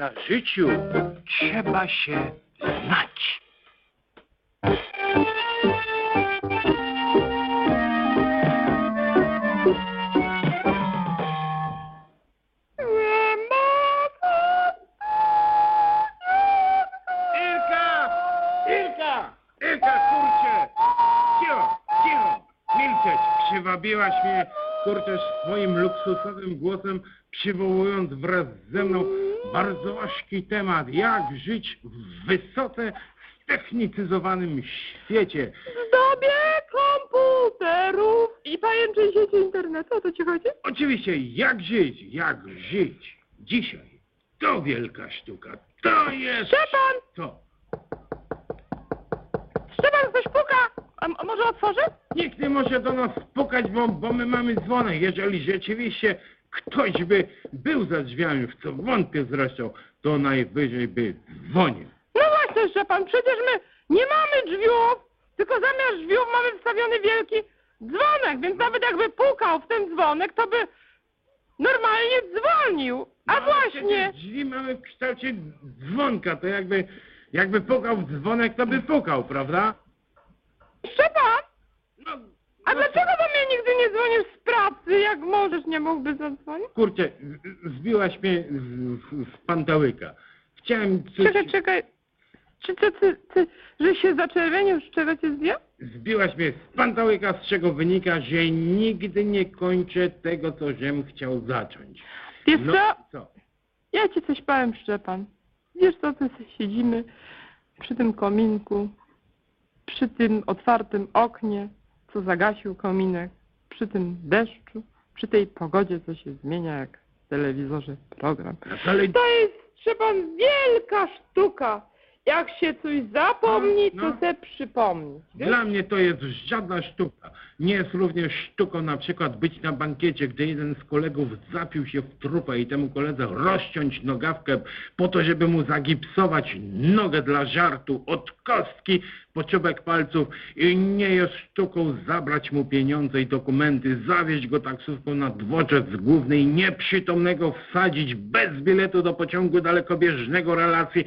na życiu trzeba się znać. Przywabiłaś mnie, kurczę, swoim luksusowym głosem, przywołując wraz ze mną bardzo ważki temat, jak żyć w wysoce ztechnicyzowanym świecie. W dobie komputerów i pajęczej sieci internetu, o to ci chodzi? Oczywiście, jak żyć, jak żyć dzisiaj. To wielka sztuka. To jest... Szczepan! To. Szczepan, ktoś puka! A, a może otworzy? Nikt nie może do nas pukać, bo, bo my mamy dzwonek. Jeżeli rzeczywiście ktoś by był za drzwiami, w co wątpię zresztą, to najwyżej by dzwonił. No właśnie, Szczepan, przecież my nie mamy drzwiów, tylko zamiast drzwiów mamy wstawiony wielki dzwonek, więc nawet jakby pukał w ten dzwonek, to by normalnie dzwonił. A No, właśnie, Drzwi mamy w kształcie dzwonka, to jakby, jakby pukał w dzwonek, to by pukał, prawda? Szczepan, No, a no dlaczego do mnie nigdy nie dzwonisz z pracy, jak możesz, nie mógłbyś zadzwonić? Kurczę, z- zbiłaś mnie z, z, pantałyka. Chciałem coś... Czekaj, czekaj. Czy ty, ty, ty, że się zaczerwienił, z czego cię zdjął? Zbiłaś mnie z pantałyka, z czego wynika, że nigdy nie kończę tego, co żem chciał zacząć. Wiesz No, co? co? Ja ci coś powiem, Szczepan. Wiesz co, sobie siedzimy przy tym kominku, przy tym otwartym oknie, co zagasił kominek, przy tym deszczu, przy tej pogodzie, co się zmienia jak w telewizorze program. To jest, Szczepan, wielka sztuka. Jak się coś zapomni, No, to se przypomni. Dla mnie to jest żadna sztuka. Nie jest również sztuką na przykład być na bankiecie, gdy jeden z kolegów zapił się w trupę i temu koledze rozciąć nogawkę po to, żeby mu zagipsować nogę dla żartu od kostki po czubek palców i nie jest sztuką zabrać mu pieniądze i dokumenty, zawieźć go taksówką na dworzec główny i nieprzytomnego wsadzić bez biletu do pociągu dalekobieżnego relacji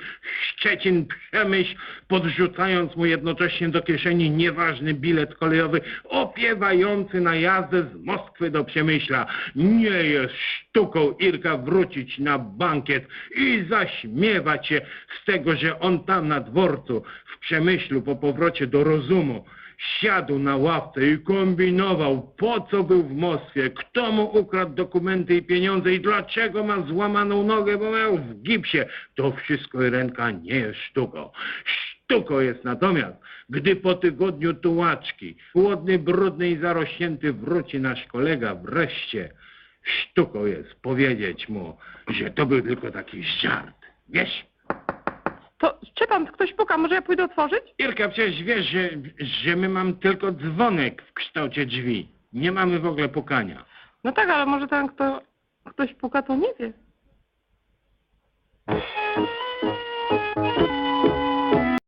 Szczecin-Przemyśl, podrzucając mu jednocześnie do kieszeni nieważny bilet kolejowy opiewający na jazdę z Moskwy do Przemyśla. Nie jest sztuką Irka wrócić na bankiet i zaśmiewać się z tego, że on tam na dworcu w Przemyślu po powrocie do rozumu siadł na ławce i kombinował, po co był w Moskwie, kto mu ukradł dokumenty i pieniądze i dlaczego ma złamaną nogę, bo miał w gipsie. To wszystko ręka nie jest sztuką. Sztuką jest natomiast, gdy po tygodniu tułaczki, głodny, brudny i zarośnięty wróci nasz kolega wreszcie. Sztuką jest powiedzieć mu, że to był tylko taki żart. Wiesz? To, Szczepan, ktoś puka, może ja pójdę otworzyć? Irka, przecież wiesz, że, że my mamy tylko dzwonek w kształcie drzwi. Nie mamy w ogóle pukania. No tak, ale może ten, kto ktoś puka, to nie wie.